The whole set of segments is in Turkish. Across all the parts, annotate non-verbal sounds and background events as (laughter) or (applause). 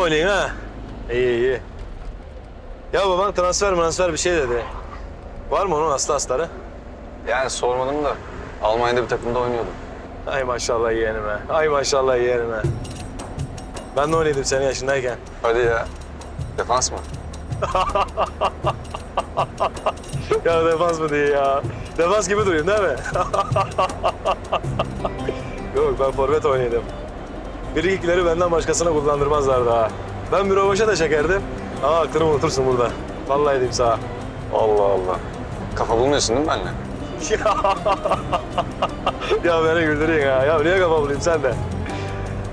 oynayın ha. İyi iyi. Ya baban transfer transfer bir şey dedi. Var mı onun hasta hastaları? Yani sormadım da Almanya'da bir takımda oynuyordum. Ay maşallah yeğenime. Ay maşallah yeğenime. Ben de oynuyordum senin yaşındayken. Hadi ya. Defans mı? (laughs) Ya defans mı diye ya. Defans gibi duruyorsun değil mi? (laughs) Yok ben forvet oynuyordum. Bir ikileri benden başkasına kullandırmazlardı ha. Ben bir rovaşa da çekerdim. Ama aklını unutursun burada. Vallahi diyeyim sana. Allah Allah. Kafa bulmuyorsun değil mi benimle? ya beni güldürüyorsun ha. Ya niye kafa bulayım sen de?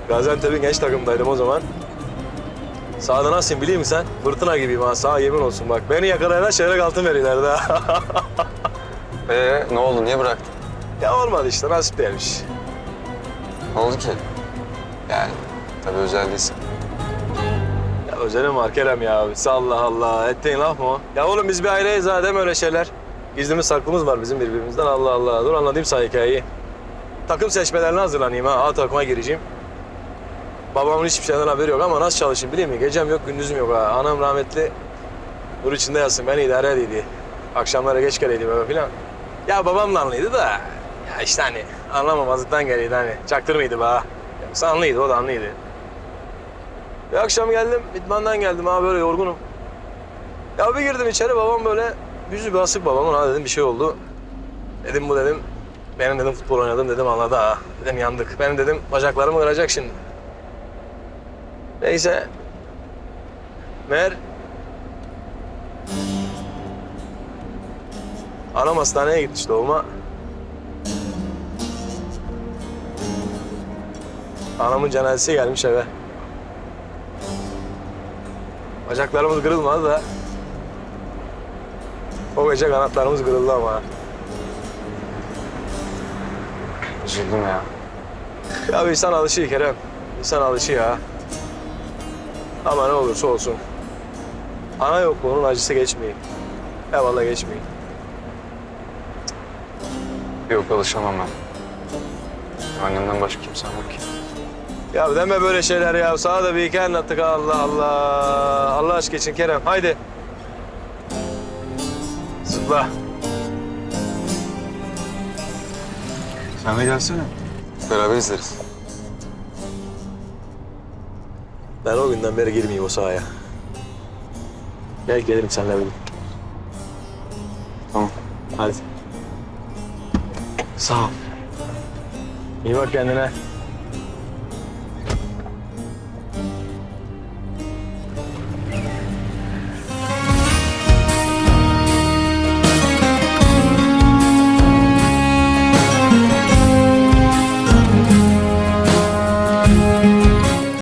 Gaziantep'in genç takımdaydım o zaman. Sağda nasılsın biliyor musun sen? Fırtına gibiyim ha. Sağ yemin olsun bak. Beni yakalayana çeyrek altın verirlerdi ha. Ee ne oldu? Niye bıraktın? ya olmadı işte. Nasip değilmiş. Ne oldu ki? Yani tabii özel değilsin. Ya özelim var Kerem ya. Allah Allah. Ettiğin laf mı o? Ya oğlum biz bir aileyiz ha. Deme öyle şeyler. Gizlimiz saklımız var bizim birbirimizden. Allah Allah. Dur anlatayım sana hikayeyi. Takım seçmelerine hazırlanayım ha. A takıma gireceğim. Babamın hiçbir şeyden haberi yok ama nasıl çalışayım biliyor musun? Gecem yok, gündüzüm yok ha. Anam rahmetli nur içinde yatsın. Beni idare ediydi. Akşamlara geç geleydi böyle filan. Ya babam da anlıydı da. Ya işte hani anlamamazlıktan geliydi hani. Çaktırmıydı be ha. Anlıydı, o da anlıydı. Bir akşam geldim, idmandan geldim ha böyle yorgunum. Ya bir girdim içeri babam böyle yüzü bir asık babamın ha dedim bir şey oldu. Dedim bu dedim benim dedim futbol oynadım dedim anladı ha. Dedim yandık. Benim dedim bacaklarımı kıracak şimdi. Neyse. Meğer Anam hastaneye gitmiş doğuma. Anamın cenazesi gelmiş eve. Bacaklarımız kırılmadı da. O gece kanatlarımız kırıldı ama. Üzüldüm ya. Ya insan alışıyor Kerem. İnsan alışıyor ya. Ama ne olursa olsun. Ana yokluğunun acısı geçmiyor. Eyvallah geçmiyor. Yok alışamam ben. Annemden başka kimsem yok ki. Ya deme böyle şeyler ya. Sana da bir hikaye anlattık Allah Allah. Allah aşkı için Kerem. Haydi. Zıpla. Sen de gelsene. Beraber izleriz. Ben o günden beri girmeyeyim o sahaya. Gel gelirim seninle birlikte. Tamam. Hadi. Sağ ol. İyi bak kendine.